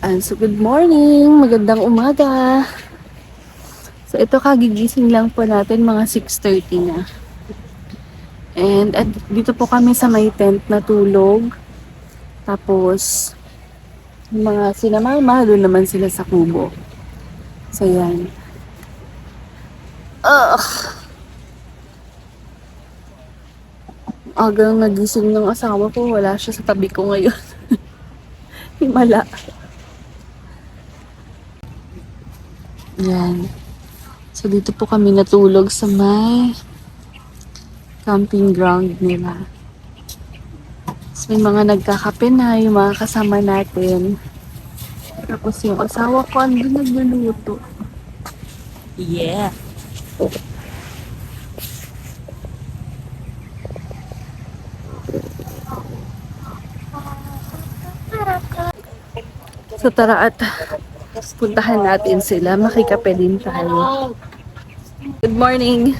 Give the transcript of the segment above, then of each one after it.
And so good morning, magandang umaga. So ito kagigising lang po natin mga 6.30 na. And at dito po kami sa may tent na tulog. Tapos mga sinamama, doon naman sila sa kubo. So yan. Ugh. Agang nagising ng asawa ko, wala siya sa tabi ko ngayon. Himala. Yan. So, dito po kami natulog sa may camping ground nila. So, may mga nagkakape na, yung mga kasama natin. Tapos yung asawa ko, andun nagluluto. Yeah. So tara at puntahan natin sila. Makikape din tayo. Good morning.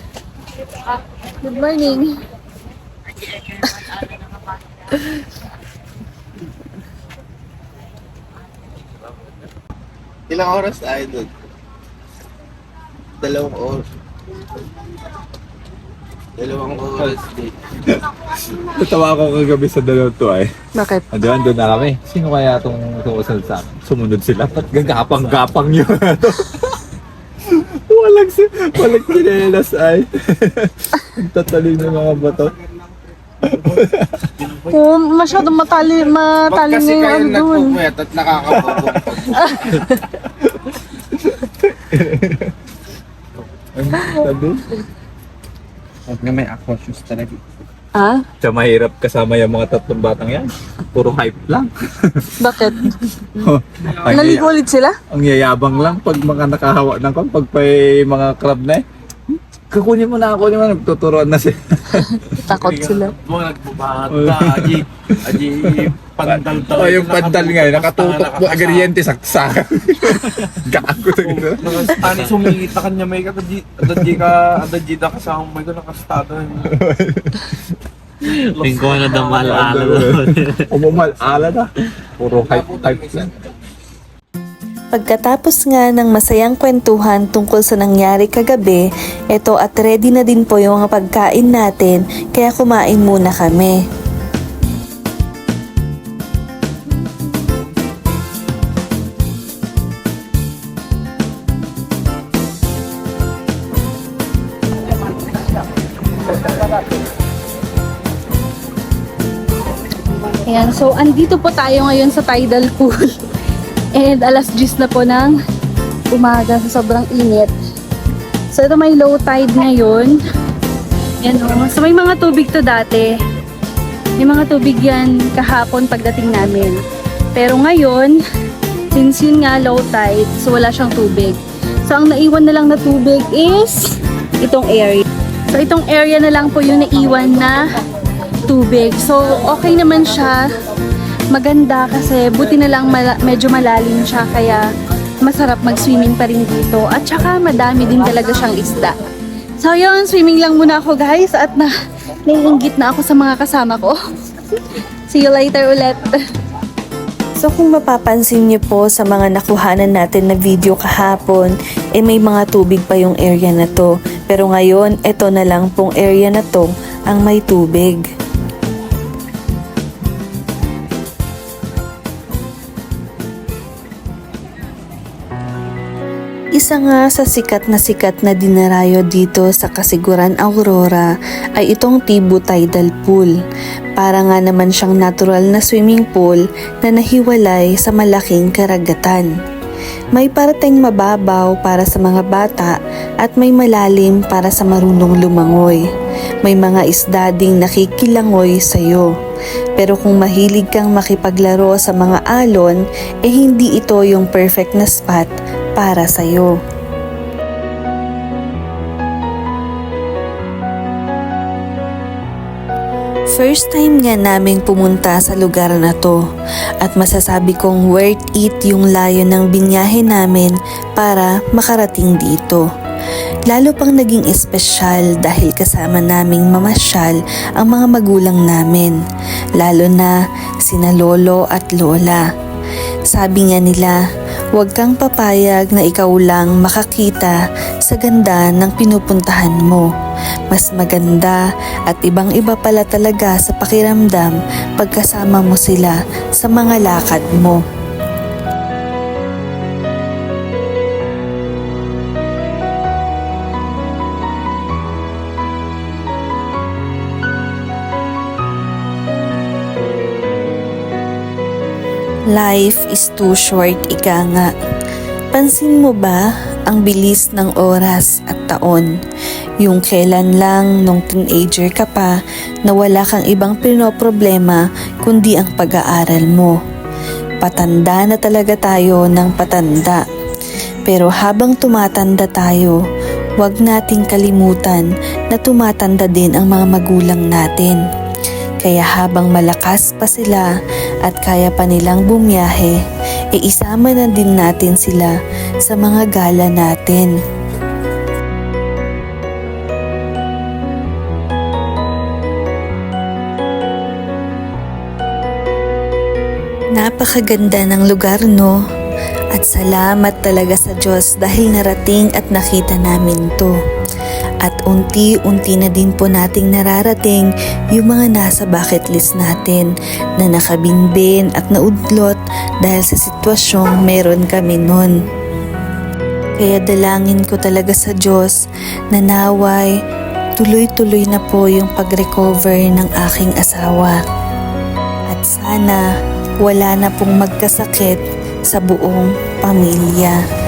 Good morning. Ilang oras tayo doon? Dalawang oras. Dalawang oras din. Natawa ako kagabi sa dalaw to ay. Bakit? Andiyan, doon na kami. Sino kaya itong tumusal sa amin? Sumunod sila. Ba't gagapang-gapang yun? walang si walang chinelas ay. Ang tataling ng mga bato. Oh, masyadong matali, matali na yung ano dun. nagpupuyat at nakakabubog. Ang sabi. Huwag na may aqua shoes talaga. Ah? Siya mahirap kasama yung mga tatlong batang yan. Puro hype lang. Bakit? ang, Naligo yaya- ulit sila? ang yayabang lang pag mga nakahawa ng kon, pag pa mga crab na eh. Kakunin mo na ako naman, nagtuturoan na sila. Takot sila. Mo nagbubahat ka, aji, aji pandal Oh, yung pandal nga, eh, nakatutok po agaryente saksak. Gago na gano'n. Nakastani sumingit na kanya may kadaji, adaji ka, adaji na kasama may ko nakastado. Lingko na daw. Umumal, ala na. Puro hype, hype lang. Pagkatapos nga ng masayang kwentuhan tungkol sa nangyari kagabi, eto at ready na din po yung pagkain natin, kaya kumain muna kami. Ayan, so andito po tayo ngayon sa tidal pool. And alas 10 na po ng umaga sa sobrang init. So ito may low tide ngayon. Yan o. So may mga tubig to dati. May mga tubig yan kahapon pagdating namin. Pero ngayon, since yun nga low tide, so wala siyang tubig. So ang naiwan na lang na tubig is itong area. So itong area na lang po yung naiwan na tubig. So, okay naman siya. Maganda kasi buti na lang mala- medyo malalim siya kaya masarap mag-swimming pa rin dito. At saka madami din talaga siyang isda. So, yun, swimming lang muna ako guys at na naiinggit na ako sa mga kasama ko. See you later ulit. So kung mapapansin niyo po sa mga nakuhanan natin na video kahapon, eh may mga tubig pa yung area na to. Pero ngayon, eto na lang pong area na to ang may tubig. Isa nga sa sikat na sikat na dinarayo dito sa Kasiguran Aurora ay itong Tibu Tidal Pool. Para nga naman siyang natural na swimming pool na nahiwalay sa malaking karagatan. May parating mababaw para sa mga bata at may malalim para sa marunong lumangoy. May mga isda ding nakikilangoy sa'yo. Pero kung mahilig kang makipaglaro sa mga alon, eh hindi ito yung perfect na spot para sa'yo. First time nga naming pumunta sa lugar na to at masasabi kong worth it yung layo ng binyahe namin para makarating dito. Lalo pang naging espesyal dahil kasama naming mamasyal ang mga magulang namin, lalo na sina lolo at lola. Sabi nga nila, huwag kang papayag na ikaw lang makakita sa ganda ng pinupuntahan mo. Mas maganda at ibang-iba pala talaga sa pakiramdam pagkasama mo sila sa mga lakad mo. Life is too short, ika nga. Pansin mo ba ang bilis ng oras at taon? Yung kailan lang nung teenager ka pa na wala kang ibang pinoproblema kundi ang pag-aaral mo. Patanda na talaga tayo ng patanda. Pero habang tumatanda tayo, huwag nating kalimutan na tumatanda din ang mga magulang natin. Kaya habang malakas pa sila at kaya pa nilang bumiyahe, e isama na din natin sila sa mga gala natin. Napakaganda ng lugar no? At salamat talaga sa Diyos dahil narating at nakita namin to. At unti-unti na din po nating nararating yung mga nasa bucket list natin na nakabinbin at naudlot dahil sa sitwasyong meron kami nun. Kaya dalangin ko talaga sa Diyos na naway tuloy-tuloy na po yung pag-recover ng aking asawa. At sana wala na pong magkasakit sa buong pamilya.